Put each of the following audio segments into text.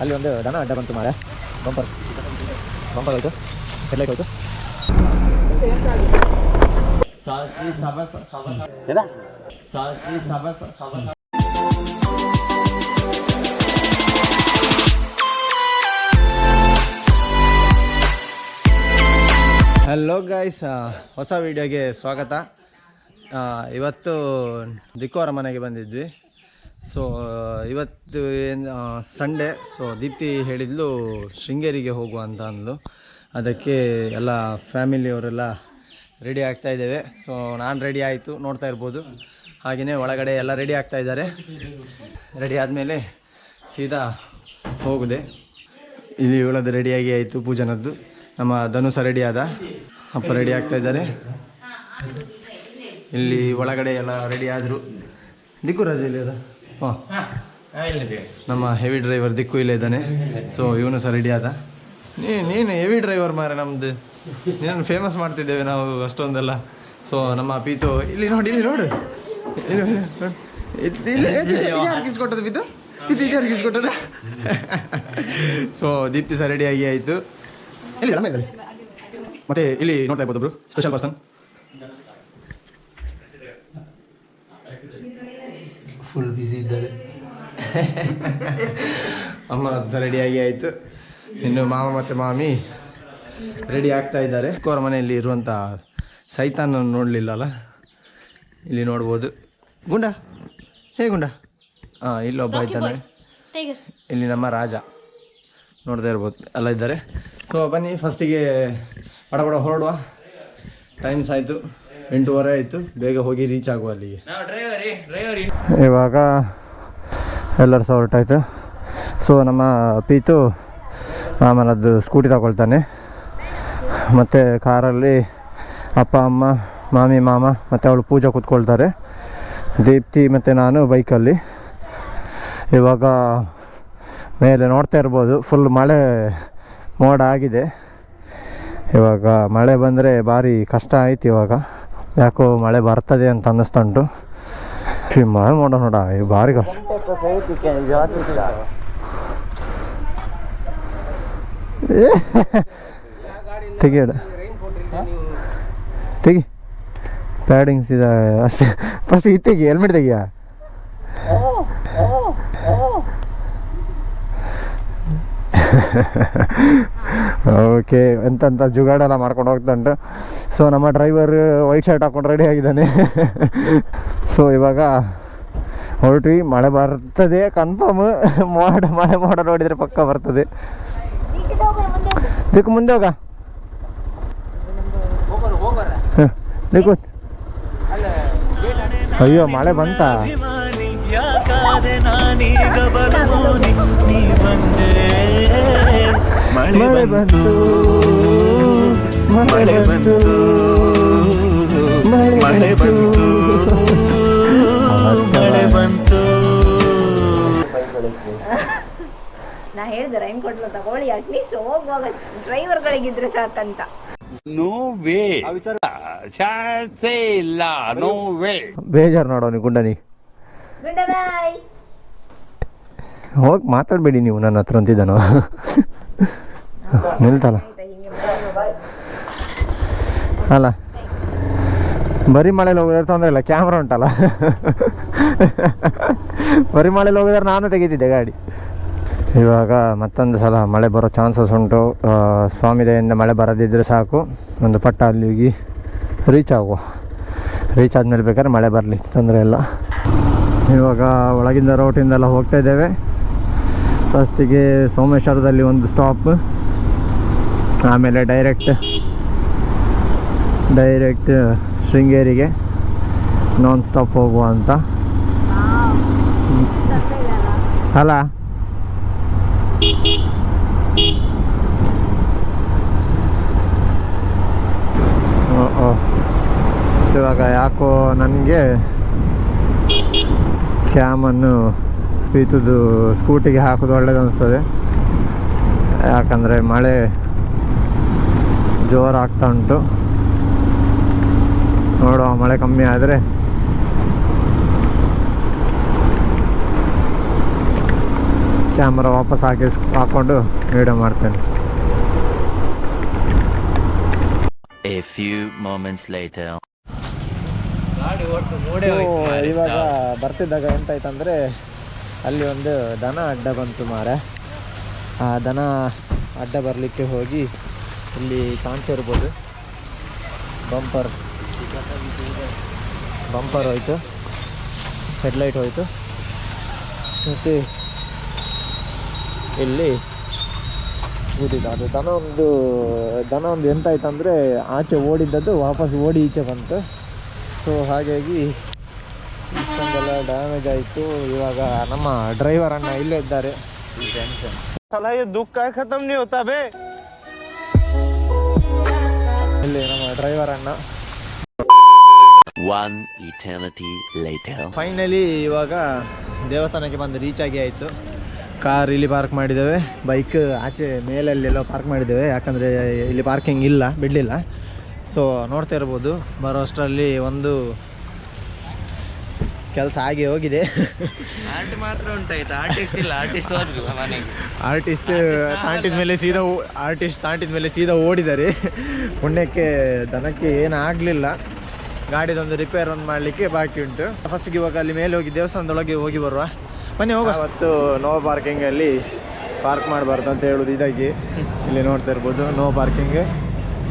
ಅಲ್ಲಿ ಒಂದು ದನ ಅಡ್ಡ ಬಂತು ಮಾರೆ ಬಂಪರ್. ಬಂಪರ್ ಹೋಯ್ತು. ಹೆಡ್ಲೈಟ್ ಹೋಯ್ತು. ಹಲೋ ಗಾಯ್ಸ್ ಹೊಸ ವಿಡಿಯೋಗೆ ಸ್ವಾಗತ. ಇವತ್ತು ದಿಕ್ಕೋರ ಮನೆಗೆ ಬಂದಿದ್ವಿ. ಸೊ ಇವತ್ತು ಏನು ಸಂಡೇ ಸೊ ದೀಪ್ತಿ ಹೇಳಿದ್ಲು ಶೃಂಗೇರಿಗೆ ಹೋಗುವ ಅಂತ ಅಂದ್ಲು. ಅದಕ್ಕೆ ಎಲ್ಲ ಫ್ಯಾಮಿಲಿಯವರೆಲ್ಲ ರೆಡಿ ಆಗ್ತಾ ಇದ್ದೇವೆ. ಸೊ ನಾನು ರೆಡಿ ಆಯಿತು, ನೋಡ್ತಾ ಇರ್ಬೋದು. ಹಾಗೆಯೇ ಒಳಗಡೆ ಎಲ್ಲ ರೆಡಿ ಆಗ್ತಾ ಇದ್ದಾರೆ. ರೆಡಿ ಆದಮೇಲೆ ಸೀದಾ ಹೋಗಿದೆ. ಇಲ್ಲಿ ಇವಳದ್ದು ರೆಡಿಯಾಗಿ ಆಯಿತು ಪೂಜನದ್ದು. ನಮ್ಮ ಧನುಸ ರೆಡಿ ಆದ. ಅಪ್ಪ ರೆಡಿ ಆಗ್ತಾ ಇದ್ದಾರೆ. ಇಲ್ಲಿ ಒಳಗಡೆ ಎಲ್ಲ ರೆಡಿ ಆದರು. ದಿಕ್ಕು ರಜೆ ಇಲ್ಲಿ ಅದ ಹಾಂ. ನಮ್ಮ ಹೆವಿ ಡ್ರೈವರ್ ದಿಕ್ಕು ಇಲ್ಲೇ ಇದ್ದಾನೆ. ಸೊ ಇವನು ಸರ್ ರೆಡಿ ಆದ. ನೀ ನೀನು ಹೆವಿ ಡ್ರೈವರ್ ಮಾರೆ ನಮ್ದು. ನೀನು ಫೇಮಸ್ ಮಾಡ್ತಿದ್ದೇವೆ ನಾವು ಅಷ್ಟೊಂದೆಲ್ಲ. ಸೊ ನಮ್ಮ ಪೀತು ಇಲ್ಲಿ ನೋಡಿ ಇಲ್ಲಿ ನೋಡು. ಇಲ್ಲಿ ಪೀತು ಪೀತು? ಇದ್- ಕಿಸ್ಕೊಟ್ಟದು ಕಿಸ್ಕೊಟ್ಟದ ಸೊ ದೀಪ್ತಿ ಸರ್ ರೆಡಿ ಆಯಿತು. ಇಲ್ಲಿ ಮತ್ತೆ ಇಲ್ಲಿ ನೋಡ್ತಾ ಇರ್ಬೋದು ಒಬ್ರು ಸ್ಪೆಷಲ್ ಪರ್ಸನ್ ಫುಲ್ ಬ್ಯುಸಿ ಇದ್ದಾರೆ ಅಮ್ಮ ಸಹ ಆಗಿ ಆಯಿತು. ಇನ್ನು ಮಾಮ ಮತ್ತು ಮಾಮಿ ರೆಡಿ ಆಗ್ತಾ ಇದ್ದಾರೆ. ಅವರ ಮನೆಯಲ್ಲಿ ಇರುವಂಥ ಸೈತಾನ ನೋಡಲಿಲ್ಲಲ್ಲ? ಇಲ್ಲಿ ನೋಡ್ಬೋದು. ಗುಂಡ? ಹೇ ಗುಂಡ? ಹಾಂ ಇಲ್ಲೊಬ್ಬ ಇದ್ದಾನೆ. ಇಲ್ಲಿ ನಮ್ಮ ರಾಜ. ನೋಡ್ತಾ ಇರ್ಬೋದು ಎಲ್ಲ ಇದ್ದಾರೆ. ಸೊ ಬನ್ನಿ ಫಸ್ಟಿಗೆ ಬಡ ಬಡ ಹೊರಡುವ. ಟೈಮ್ಸ್ ಆಯಿತು ಎಂಟೂವರೆ ಆಯಿತು. ಬೇಗ ಹೋಗಿ ರೀಚ್ ಆಗುವ ಅಲ್ಲಿಗೆ. ಇವಾಗ ಎಲ್ಲರೂ ಸಹ ಹೊರಟಾಯಿತು ಸೊ ನಮ್ಮ ಪೀತು ಮಾಮನದ್ದು ಸ್ಕೂಟಿ ತಗೊಳ್ತಾನೆ. ಮತ್ತು ಕಾರಲ್ಲಿ ಅಪ್ಪ, ಅಮ್ಮ, ಮಾಮಿ, ಮಾಮ, ಮತ್ತು ಅವಳು ಪೂಜೆ ಕೂತ್ಕೊಳ್ತಾರೆ. ದೀಪ್ತಿ ಮತ್ತು ನಾನು ಬೈಕಲ್ಲಿ ಇವಾಗ ಮೇಲೆ ನೋಡ್ತಾ ಇರ್ಬೋದು. ಫುಲ್ ಮಳೆ ಮೋಡ ಆಗಿದೆ. ಇವಾಗ ಮಳೆ ಬಂದರೆ ಭಾರಿ ಕಷ್ಟ ಆಯ್ತು ಇವಾಗ. ಯಾಕೋ ಮಳೆ ಬರ್ತದೆ ಅಂತ ಅನ್ನಿಸ್ತಾ ಉಂಟು. ಈ ಮಳೆ ಮೋಡ ನೋಡ ಇದು ಭಾರಿ ಕಷ್ಟ ಏ, ತೆಗಿಯಡ ತೆಗಿ ಪ್ಯಾಡಿಂಗ್ಸ್ ಇದೆ ಅಷ್ಟೇ ಫಸ್ಟ್ ಇದು ತೆಗಿ ಹೆಲ್ಮೆಟ್ ತೆಗಿಯ ಓಕೆ, ಎಂತಂತ ಜುಗಾಡೆಲ್ಲ ಮಾಡ್ಕೊಂಡು ಹೋಗ್ತಾ ಉಂಟು ಸೊ ನಮ್ಮ ಡ್ರೈವರ್ ವೈಟ್ ಶರ್ಟ್ ಹಾಕೊಂಡು ರೆಡಿ ಆಗಿದ್ದಾನೆ. ಸೊ ಇವಾಗ ಹೊರಟ್ವಿ. ಮಳೆ ಬರ್ತದೆ ಕನ್ಫರ್ಮ್ ಮೋಡ, ಮಳೆ, ಮೋಡ ನೋಡಿದರೆ ಪಕ್ಕ ಬರ್ತದೆ. ದಿಕ್ಕು ಮುಂದೆ ಹೋಗ. ದಿಕ್ಕು ಅಯ್ಯೋ, ಮಳೆ ಬಂತ? ನೀ ಬಂದೆ ಮಳೆ ಮಳೆ ಬಂತು ಬಂತು ಮಳೆ ಬಂತು ಮಳೆ ಬಂತು ಮಳೆ ಬಂತು ನಾ ಹೇಳಿದೆ ರೈನ್ ಕೊಟ್ಲು ತಗೊಳ್ಳಿ ಅಟ್ಲೀಸ್ಟ್ ಹೋಗುವಾಗ ಡ್ರೈವರ್ಗಳಿಗಿದ್ರೆ ಸಾಕಂತ No way. Chance ಇಲ್ಲ ನೋ ವೇ ಬೇಜಾರು ನೋಡೋ ನೀವು ಗುಂಡನಿ ಗುಡ್ ಬಾಯ್ ಹೋಗಿ ಮಾತಾಡಬೇಡಿ ನೀವು, ನನ್ನ ಹತ್ರ ಅಂತಿದ್ದಾನು. ನಿಲ್ತಲ್ಲ. ಅಲ್ಲ. ಬರೀ ಮಳೆಲಿ ಹೋಗಿದ್ರೆ ತೊಂದರೆ ಇಲ್ಲ ಕ್ಯಾಮ್ರಾ ಉಂಟಲ್ಲ. ಬರೀ ಮಳೆಲಿ ಹೋಗಿದ್ರೆ ನಾನು ತೆಗಿತಿದ್ದೆ ಗಾಡಿ. ಇವಾಗ ಮತ್ತೊಂದು ಸಲ ಮಳೆ ಬರೋ ಚಾನ್ಸಸ್ ಉಂಟು. ಸ್ವಾಮಿ ಮಳೆ ಬರದಿದ್ದರೆ ಸಾಕು. ಒಂದು ಪಟ್ಟ ಅಲ್ಲಿ ಹೋಗಿ ರೀಚ್ ಆಗುವ. ರೀಚ್ ಆದಮೇಲೆ ಬೇಕಾದ್ರೆ ಮಳೆ ಬರಲಿ ತೊಂದರೆ ಇಲ್ಲ. ಇವಾಗ ಒಳಗಿಂದ ರೋಟಿಂದೆಲ್ಲ ಹೋಗ್ತಾ ಇದ್ದೇವೆ. ಫಸ್ಟಿಗೆ ಸೋಮೇಶ್ವರದಲ್ಲಿ ಒಂದು ಸ್ಟಾಪ್ ಆಮೇಲೆ ಡೈರೆಕ್ಟ್ ಡೈರೆಕ್ಟ್ ಶೃಂಗೇರಿಗೆ ನಾನ್ ಸ್ಟಾಪ್ ಹೋಗುವ ಅಂತ ಅಲ್ಲ. ಇವಾಗ ಯಾಕೋ ನನಗೆ ಕ್ಯಾಮನ್ನು ಪೀತುದು ಸ್ಕೂಟಿಗೆ ಹಾಕೋದು ಒಳ್ಳೇದು ಅನಿಸ್ತದೆ ಯಾಕಂದರೆ ಮಳೆ ಜೋರಾಗ್ತಾ ಆಗ್ತಾ ಉಂಟು. ನೋಡುವ ಮಳೆ ಕಮ್ಮಿ ಆದರೆ. ಕ್ಯಾಮ್ರಾ ವಾಪಸ್ ಹಾಕಿ ಹಾಕ್ಕೊಂಡು ವೀಡಿಯೋ ಮಾಡ್ತೇನೆ. A few moments later. ಇವಾಗ ಬರ್ತಿದ್ದಾಗ ಎಂತಾಯ್ತಂದ್ರೆ ಅಲ್ಲಿ ಒಂದು ದನ ಅಡ್ಡ ಬಂತು ಮಾರ ಆ ದನ ಅಡ್ಡ ಬರಲಿಕ್ಕೆ ಹೋಗಿ ಇಲ್ಲಿ ಕಾಣ್ತಿರ್ಬೋದು. ಬಂಪರ್. ಬಂಪರ್ ಹೋಯಿತು. ಹೆಡ್ಲೈಟ್ ಹೋಯಿತು. ಮತ್ತು ಇಲ್ಲಿ ಊದಿದ ಅದು ದನ ಒಂದು ದನ ಒಂದು ಎಂತಾಯ್ತಂದರೆ ಆಚೆ ಓಡಿದ್ದದ್ದು ವಾಪಸ್ ಓಡಿ ಈಚೆ ಬಂತು. ಸೊ ಹಾಗಾಗಿ ಡ್ಯಾಮೇಜ್ ಆಯಿತು. ಇವಾಗ ನಮ್ಮ ಡ್ರೈವರ್ ಅಣ್ಣ ಇಲ್ಲೇ ಇದ್ದಾರೆ. ಇಲ್ಲಿ ನಮ್ಮ ಡ್ರೈವರ್ ಅಣ್ಣ One eternity later. ಫೈನಲಿ ಇವಾಗ ದೇವಸ್ಥಾನಕ್ಕೆ ಬಂದು ರೀಚ್ ಆಗಿ ಆಯಿತು. ಕಾರ್ ಇಲ್ಲಿ ಪಾರ್ಕ್ ಮಾಡಿದ್ದೇವೆ. ಬೈಕ್ ಆಚೆ ಮೇಲಲ್ಲೆಲ್ಲ ಪಾರ್ಕ್ ಮಾಡಿದ್ದೇವೆ. ಯಾಕಂದರೆ ಇಲ್ಲಿ ಪಾರ್ಕಿಂಗ್ ಇಲ್ಲ ಬಿಡಲಿಲ್ಲ. ಸೊ ನೋಡ್ತಾ ಇರ್ಬೋದು. ಬರೋ ಅಷ್ಟರಲ್ಲಿ ಒಂದು ಕೆಲಸ ಆಗಿ ಹೋಗಿದೆ. ಆರ್ಟ್ ಮಾತ್ರ ಉಂಟಾಯ್ತು. ಆರ್ಟಿಸ್ಟ್ ಇಲ್ಲ ಆರ್ಟಿಸ್ಟ್ ಹೋದ್ರು ಮನೆಗೆ. ಆರ್ಟಿಸ್ಟ್ ತಾಂಟಿದ ಮೇಲೆ ಸೀದಾ ಆರ್ಟಿಸ್ಟ್ ತಾಂಟಿದ ಮೇಲೆ ಸೀದಾ ಓಡಿದ್ದಾರೆ ಪುಣ್ಯಕ್ಕೆ ದನಕ್ಕೆ ಏನು ಆಗಲಿಲ್ಲ. ಗಾಡಿದೊಂದು ರಿಪೇರ್ ಒಂದು ಮಾಡಲಿಕ್ಕೆ ಬಾಕಿ ಉಂಟು. ಫಸ್ಟ್ಗೆ ಇವಾಗ ಅಲ್ಲಿ ಮೇಲೆ ಹೋಗಿ ದೇವಸ್ಥಾನದೊಳಗೆ ಹೋಗಿ ಬರುವ. ಬನ್ನಿ ಹೋಗ ಅವತ್ತು ನೋ ಪಾರ್ಕಿಂಗಲ್ಲಿ ಪಾರ್ಕ್ ಮಾಡಬಾರ್ದು ಅಂತ ಹೇಳೋದು ಇದಾಗಿ. ಇಲ್ಲಿ ನೋಡ್ತಾ ಇರ್ಬೋದು ನೋ ಪಾರ್ಕಿಂಗ್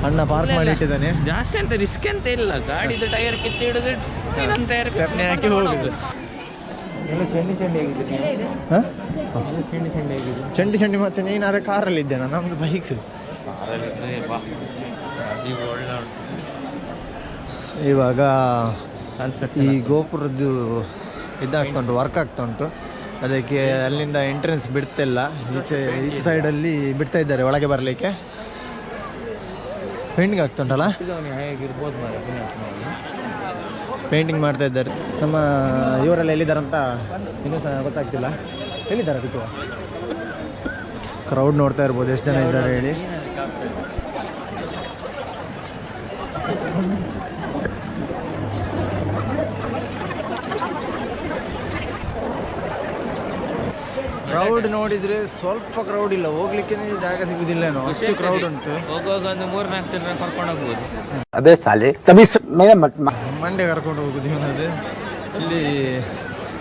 ಅಣ್ಣ ಪಾರ್ಕ್ ಮಾಡಿ ಇಟ್ಟಿದ್ದಾನೆ ಜಾಸ್ತಿ ಅಂತ ರಿಸ್ಕ್ ಅಂತ ಇಲ್ಲ. ಗಾಡಿದು ಟೈರ್ ಕಿತ್ತು ಹಿಡಿದು ಟೈರ್ ಸ್ಟೆಪ್ನಿ ಹಾಕಿ ಹೋಗುದು ಚಂಡಿ ಚಂಡಿ ಆಗಿದೆ. ಹಾಂ? ಚೆಂಡಿ ಚೆಂಡಿ ಆಗಿದೆ. ಚಂಡಿ ಚಂಡಿ ಮತ್ತೆ ನೀನಾದ್ರೆ ಕಾರಲ್ಲಿ ಇದ್ದೇನ ನಮ್ದು ಬೈಕ್. ಇವಾಗ ಈ ಗೋಪುರದ್ದು ಇದಾಗ್ತಾ ಉಂಟು ವರ್ಕ್ ಆಗ್ತಾ ಉಂಟು ಅದಕ್ಕೆ ಅಲ್ಲಿಂದ ಎಂಟ್ರೆನ್ಸ್ ಬಿಡ್ತಿಲ್ಲ. ಈಚೆ ಈಚೆ ಸೈಡಲ್ಲಿ ಬಿಡ್ತಾ ಇದ್ದಾರೆ ಒಳಗೆ ಬರಲಿಕ್ಕೆ. ಪೇಂಟಿಂಗ್ ಆಗ್ತಾ ಉಂಟಲ್ಲ ಹೇಗಿರ್ಬೋದು. ಪೇಂಟಿಂಗ್ ಮಾಡ್ತಾ ಇದ್ದಾರೆ. ನಮ್ಮ ಇವರೆಲ್ಲ ಎಲ್ಲಿದ್ದಾರಂತ ಇನ್ನೂ ಸಹ ಗೊತ್ತಾಗ್ತಿಲ್ಲ. ಎಲ್ಲಿದ್ದಾರೆ ಅದಕ್ಕೆ? ಕ್ರೌಡ್ ನೋಡ್ತಾ ಇರ್ಬೋದು ಎಷ್ಟು ಜನ ಇದ್ದಾರೆ ಹೇಳಿ. ಕ್ರೌಡ್ ನೋಡಿದ್ರೆ ಸ್ವಲ್ಪ ಕ್ರೌಡ್ ಇಲ್ಲ. ಹೋಗ್ಲಿಕ್ಕೆ ಜಾಗ ಸಿಗುದಿಲ್ಲ ಅಷ್ಟು ಕ್ರೌಡ್ ಉಂಟು. ಹೋಗುವಾಗ ಒಂದು ಮೂರ್ನಾಲ್ಕು ಜನ ಕರ್ಕೊಂಡು ಹೋಗ್ಬೋದು. ಅದೇ ಸಾಲಿ ಮಂಡೆ ಕರ್ಕೊಂಡು ಹೋಗುದು ಇವನದು ಇಲ್ಲಿ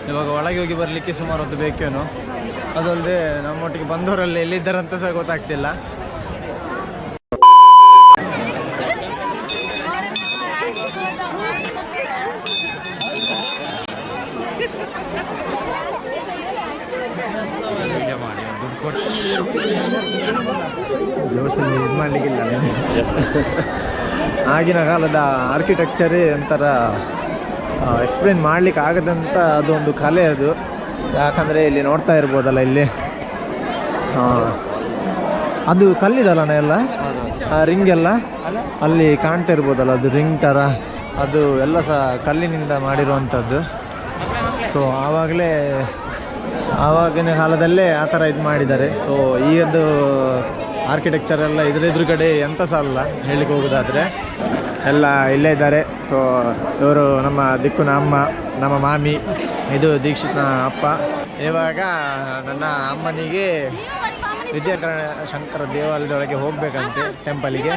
ಇವಾಗ ಒಳಗೆ ಹೋಗಿ ಬರಲಿಕ್ಕೆ ಸುಮಾರು ಹೊತ್ತು ಬೇಕೇನೋ. ಅದಲ್ಲದೆ ನಮ್ಮೊಟ್ಟಿಗೆ ಬಂದವರಲ್ಲಿ ಅಂತ ಸಹ ಗೊತ್ತಾಗ್ತಿಲ್ಲ. ಆಗಿನ ಕಾಲದ ಆರ್ಕಿಟೆಕ್ಚರೇ ಒಂಥರ ಎಕ್ಸ್ಪ್ಲೇನ್ ಮಾಡ್ಲಿಕ್ಕೆ ಆಗದಂಥ ಅದೊಂದು ಕಲೆ ಅದು. ಯಾಕಂದರೆ ಇಲ್ಲಿ ನೋಡ್ತಾ ಇರ್ಬೋದಲ್ಲ ಇಲ್ಲಿ. ಅದು ಕಲ್ಲಿದಲ್ಲ ಎಲ್ಲ? ರಿಂಗ್ ಎಲ್ಲ? ಅಲ್ಲಿ ಕಾಣ್ತಾ ಇರ್ಬೋದಲ್ಲ ಅದು ರಿಂಗ್ ಥರ ಅದು ಎಲ್ಲ ಸಹ ಕಲ್ಲಿನಿಂದ ಮಾಡಿರುವಂಥದ್ದು. ಸೊ ಆವಾಗಲೇ, ಆವಾಗಿನ ಕಾಲದಲ್ಲೇ ಆ ಥರ ಇದು ಮಾಡಿದ್ದಾರೆ. ಸೊ ಈಗದ್ದು ಆರ್ಕಿಟೆಕ್ಚರ್ ಎಲ್ಲ ಇದ್ರ ಎದುರುಗಡೆ ಎಂಥ ಅಲ್ಲ ಹೇಳಿಕ್ಕೆ ಹೋಗೋದಾದರೆ. ಎಲ್ಲ ಇಲ್ಲೇ ಇದ್ದಾರೆ. ಸೊ ಇವರು ನಮ್ಮ ದಿಕ್ಕುನ ಅಮ್ಮ, ನಮ್ಮ ಮಾಮಿ, ಇದು ದೀಕ್ಷಿತ್ನ ಅಪ್ಪ. ಇವಾಗ ನನ್ನ ಅಮ್ಮನಿಗೆ ವಿದ್ಯಾಕರಣ ಶಂಕರ ದೇವಾಲಯದೊಳಗೆ ಹೋಗಬೇಕಂತೆ ಟೆಂಪಲಿಗೆ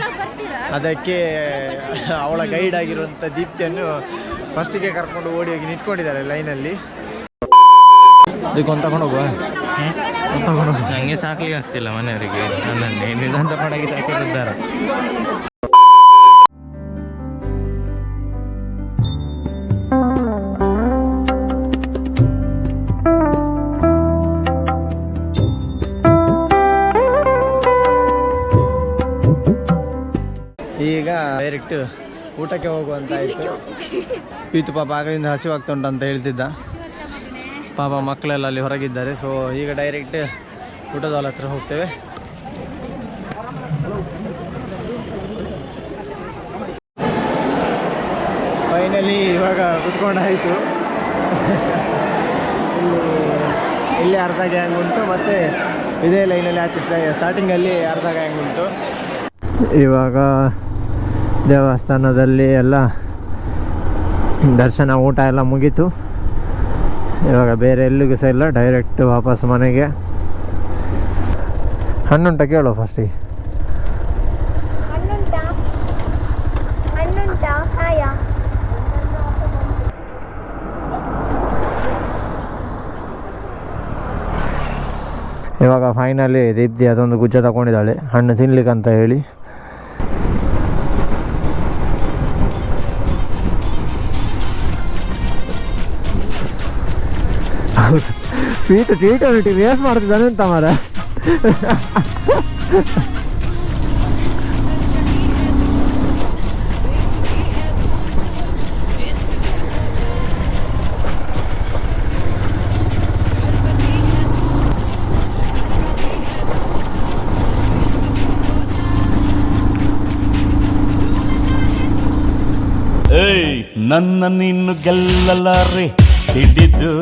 ಅದಕ್ಕೆ ಅವಳ ಗೈಡ್ ಆಗಿರುವಂಥ ದೀಪ್ತಿಯನ್ನು ಫಸ್ಟಿಗೆ ಕರ್ಕೊಂಡು ಓಡಿ ಹೋಗಿ ನಿಂತ್ಕೊಂಡಿದ್ದಾರೆ ಲೈನಲ್ಲಿ ಇದಕ್ಕೊಂದು ತಗೊಂಡೋಗುವ ಒಂದು ತಗೊಂಡು ಹೋಗುವ ನಂಗೆ ಸಾಕ್ಲಿಕ್ಕೆ ಆಗ್ತಿಲ್ಲ ಮನೆಯವರಿಗೆ. ನನ್ನನ್ನೇ ನಿಧಾಂತ ಪಡಾಗಿ ಸಾಕಿದ್ದಾರೆ ಈಗ ಡೈರೆಕ್ಟ್ ಊಟಕ್ಕೆ ಹೋಗುವಂತ ಆಯಿತು ಪೀತು ಪಾಪ ಆಗದಿಂದ ಹಸಿವಾಗ್ತಾ ಉಂಟು ಅಂತ ಹೇಳ್ತಿದ್ದ. ಪಾಪ ಮಕ್ಕಳೆಲ್ಲ ಅಲ್ಲಿ ಹೊರಗಿದ್ದಾರೆ. ಸೊ ಈಗ ಡೈರೆಕ್ಟ್ ಊಟದ ಹಾಲ್ ಹತ್ರ ಹೋಗ್ತೇವೆ. ಫೈನಲಿ ಇವಾಗ ಕುತ್ಕೊಂಡಾಯಿತು. ಇಲ್ಲಿ ಅರ್ಧ ಗ್ಯಾಂಗ್ ಉಂಟು ಮತ್ತು ಇದೇ ಲೈನಲ್ಲಿ ಆಚೆ ಸ್ಟಾರ್ಟಿಂಗಲ್ಲಿ ಅರ್ಧ ಗ್ಯಾಂಗ್ ಉಂಟು. ಇವಾಗ ದೇವಸ್ಥಾನದಲ್ಲಿ ಎಲ್ಲ ದರ್ಶನ ಊಟ ಎಲ್ಲ ಮುಗೀತು. ಇವಾಗ ಬೇರೆ ಎಲ್ಲಿಗೂ ಸಹ ಇಲ್ಲ ಡೈರೆಕ್ಟ್ ವಾಪಸ್ ಮನೆಗೆ. ಹಣ್ಣುಂಟ ಕೇಳು ಫಸ್ಟಿಗೆ ಇವಾಗ ಫೈನಲಿ ದೀಪ್ತಿ ಅದೊಂದು ಗುಜ್ಜ ತಗೊಂಡಿದ್ದಾಳೆ. ಹಣ್ಣು ತಿನ್ಲಿಕ್ಕೆ ಅಂತ ಹೇಳಿ. ಸ್ವೀಟ್ ಸ್ವೀಟ್ ಬಿಟ್ಟು ವೇಸ್ಟ್ ಮಾಡ್ತಿದ್ದಾನೆ ಅಂತ ಮಾರ ನನ್ನ ನಿನ್ನು ಗೆಲ್ಲಲಾರೆ. ತಿಡಿದ್ದು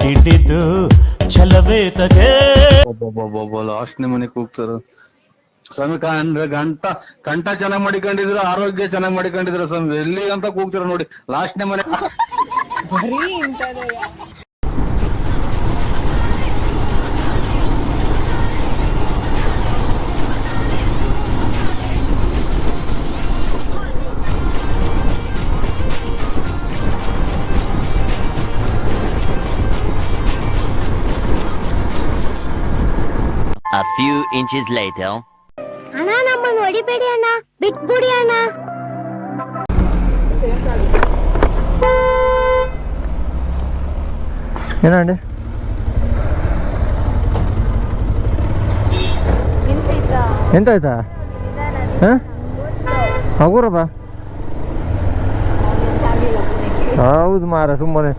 ತಿಡಿದ್ದು. ಛಲವೇ ತಗೆ ಲಾಸ್ಟ್ ಮನೆ ಕೂಗ್ತಾರ. ಸ್ವಾಮಿ ಅಂದ್ರೆ ಗಂಟ ಕಂಠ ಚೆನ್ನಾಗ್ ಮಾಡಿಕೊಂಡಿದ್ರ ಆರೋಗ್ಯ ಚೆನ್ನಾಗ್ ಮಾಡಿಕೊಂಡಿದ್ರ ಸ್ವಾಮಿ? ಎಲ್ಲಿ ಅಂತ ಕೂಗ್ತಾರ ನೋಡಿ ಲಾಸ್ಟ್ನೇ ಮನೆ few inches later. ಅಣ್ಣ ನಮ್ಮನ್ನು ಹೊಡಿಬೇಡಿ ಅಣ್ಣ. ಬಿಟ್ಬಿಡಿ ಅಣ್ಣ. ಏನಂడి ನಿಂತೈತಾ ಎಂತ ಆಯ್ತಾ ಹಗುರಪ್ಪ ಹೌದು ಮಾರ ಸುಮ್ಮನೆ.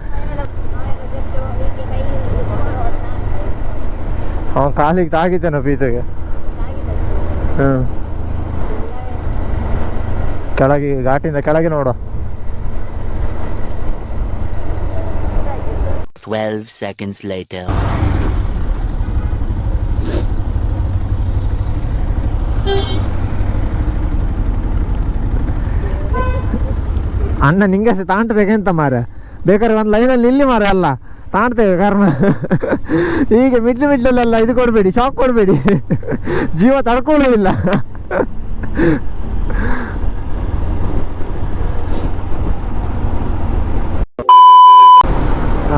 ಅವನ ಕಾಲಿಗೆ ತಾಗಿದ್ದಾನ ಪೀತೆಗೆ ಹ್ಞೂ ಕೆಳಗೆ ಘಾಟಿಂದ ಕೆಳಗೆ ನೋಡು. 12 ಸೆಕೆಂಡ್ಸ್ later. ಅಣ್ಣ ನಿಂಗೆ ತಾಂಟ್ಬೇಕೆಂತ ಮಾರ ಬೇಕಾದ್ರೆ ಒಂದು ಲೈನಲ್ಲಿ ಇಲ್ಲಿ ಮಾರ ಅಲ್ಲ. ತಾಣ್ತೇವೆ ಕಾರಣ. ಹೀಗೆ ಮಿಡ್ಲು ಮಿಡ್ಲಲ್ಲೆಲ್ಲ ಇದು ಕೊಡಬೇಡಿ ಶಾಕ್ ಕೊಡಬೇಡಿ. ಜೀವ ತಡ್ಕೊಳ್ಳೋದಿಲ್ಲ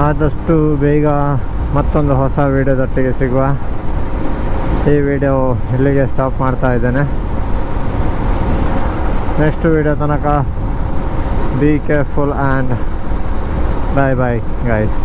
ಆದಷ್ಟು ಬೇಗ ಮತ್ತೊಂದು ಹೊಸ ವೀಡಿಯೋದೊಟ್ಟಿಗೆ ಸಿಗುವ ಈ ವಿಡಿಯೋ ಇಲ್ಲಿಗೆ ಸ್ಟಾಪ್ ಮಾಡ್ತಾ ಇದ್ದೇನೆ. ನೆಕ್ಸ್ಟ್ ವಿಡಿಯೋ ತನಕ be careful and bye bye guys.